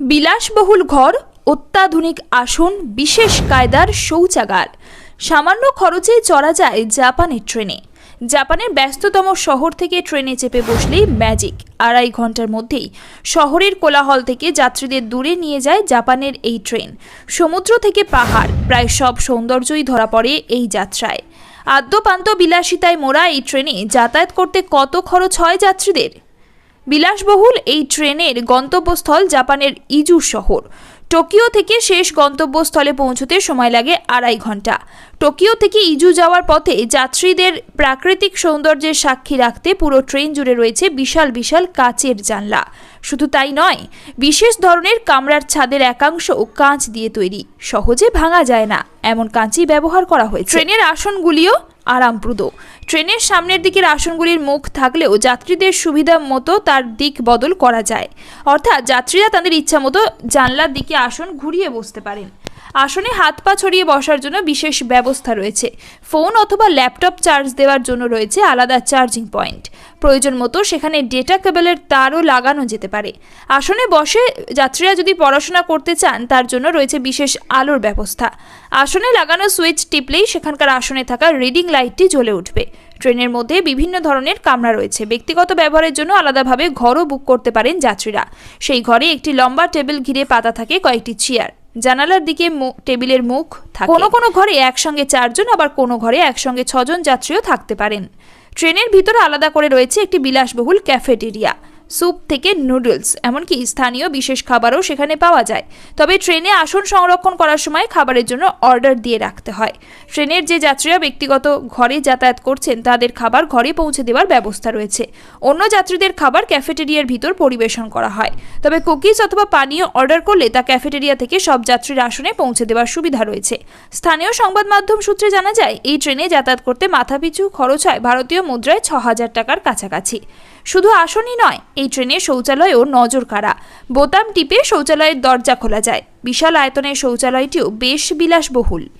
বিলাসবহুল ঘর, অত্যাধুনিক আসন, বিশেষ কায়দার শৌচাগার। সামান্য খরচেই চড়া যায় জাপানের ট্রেনে। জাপানের ব্যস্ততম শহর থেকে ট্রেনে চেপে বসলেই ম্যাজিক আড়াই ঘণ্টার মধ্যেই শহরের কোলাহল থেকে যাত্রীদের দূরে নিয়ে যায় জাপানের এই ট্রেন। সমুদ্র থেকে পাহাড়, প্রায় সব সৌন্দর্যই ধরা পড়ে এই যাত্রায়। আদ্যপান্ত বিলাসিতায় মোড়া এই ট্রেনে যাতায়াত করতে কত খরচ হয় যাত্রীদের? বিলাসবহুল এই ট্রেনের গন্তব্যস্থল জাপানের ইজু শহর। টোকিও থেকে শেষ গন্তব্যস্থলে পৌঁছতে সময় লাগে আড়াই ঘণ্টা। টোকিও থেকে ইজু যাওয়ার পথে যাত্রীদের প্রাকৃতিক সৌন্দর্যের সাক্ষী রাখতে পুরো ট্রেন জুড়ে রয়েছে বিশাল বিশাল কাচের জানলা। শুধু তাই নয়, বিশেষ ধরনের কামরার ছাদের একাংশ কাঁচ দিয়ে তৈরি। সহজে ভাঙা যায় না, এমন কাঁচই ব্যবহার করা হয়েছে। ট্রেনের আসনগুলিও আরামপ্রদ। ট্রেনের সামনের দিকের আসনগুলির মুখ থাকলেও যাত্রীদের সুবিধা মতো তার দিক বদল করা যায়। অর্থাৎ যাত্রীরা তাদের ইচ্ছা মতো জানলার দিকে আসন ঘুরিয়ে বসতে পারেন। আসনে হাত পা ছড়িয়ে বসার জন্য বিশেষ ব্যবস্থা রয়েছে। ফোন অথবা ল্যাপটপ চার্জ দেওয়ার জন্য রয়েছে আলাদা চার্জিং পয়েন্ট। প্রয়োজন মতো সেখানে ডেটা কেবলের তারও লাগানো যেতে পারে। আসনে বসে যাত্রীরা যদি পড়াশোনা করতে চান, তার জন্য রয়েছে বিশেষ আলোর ব্যবস্থা। আসনে লাগানো সুইচ টিপলেই সেখানকার আসনে থাকা রিডিং লাইটটি জ্বলে উঠবে। ট্রেনের মধ্যে বিভিন্ন ধরনের কামরা রয়েছে। ব্যক্তিগত ব্যবহারের জন্য আলাদাভাবে ঘরও বুক করতে পারেন যাত্রীরা। সেই ঘরে একটি লম্বা টেবিল ঘিরে পাতা থাকে কয়েকটি চেয়ার। জানালার দিকে টেবিলের মুখ থাকে। কোনো কোনো ঘরে একসঙ্গে চারজন, আবার কোনো ঘরে একসঙ্গে ছজন যাত্রীও থাকতে পারেন। ট্রেনের ভিতরে আলাদা করে রয়েছে একটি বিলাসবহুল ক্যাফেটেরিয়া। স্যুপ থেকে নুডলস, এমনকি স্থানীয় বিশেষ খাবারও সেখানে পাওয়া যায়। তবে ট্রেনে আসন সংরক্ষণ করার সময় খাবারের জন্য অর্ডার দিয়ে রাখতে হয়। ট্রেনের যে যাত্রীরা ব্যক্তিগত ঘরে যাতায়াত করছেন, তাদের খাবার ঘরে পৌঁছে দেওয়ার ব্যবস্থা রয়েছে। অন্য যাত্রীদের খাবার ক্যাফেটেরিয়ার ভিতর পরিবেশন করা হয়। তবে কুকিজ অথবা পানীয় অর্ডার করলে তা ক্যাফেটেরিয়া থেকে সব যাত্রীর আসনে পৌঁছে দেওয়ার সুবিধা রয়েছে। স্থানীয় সংবাদ মাধ্যম সূত্রে জানা যায়, এই ট্রেনে যাতায়াত করতে মাথাপিছু খরচ হয় ভারতীয় মুদ্রায় ছ হাজার টাকার কাছাকাছি। শুধু আসনই নয়, এই ট্রেনে শৌচালয়ও নজর কাড়া। বোতাম টিপে শৌচালয়ের দরজা খোলা যায়। বিশাল আয়তনের শৌচালয়টিও বেশ বিলাসবহুল।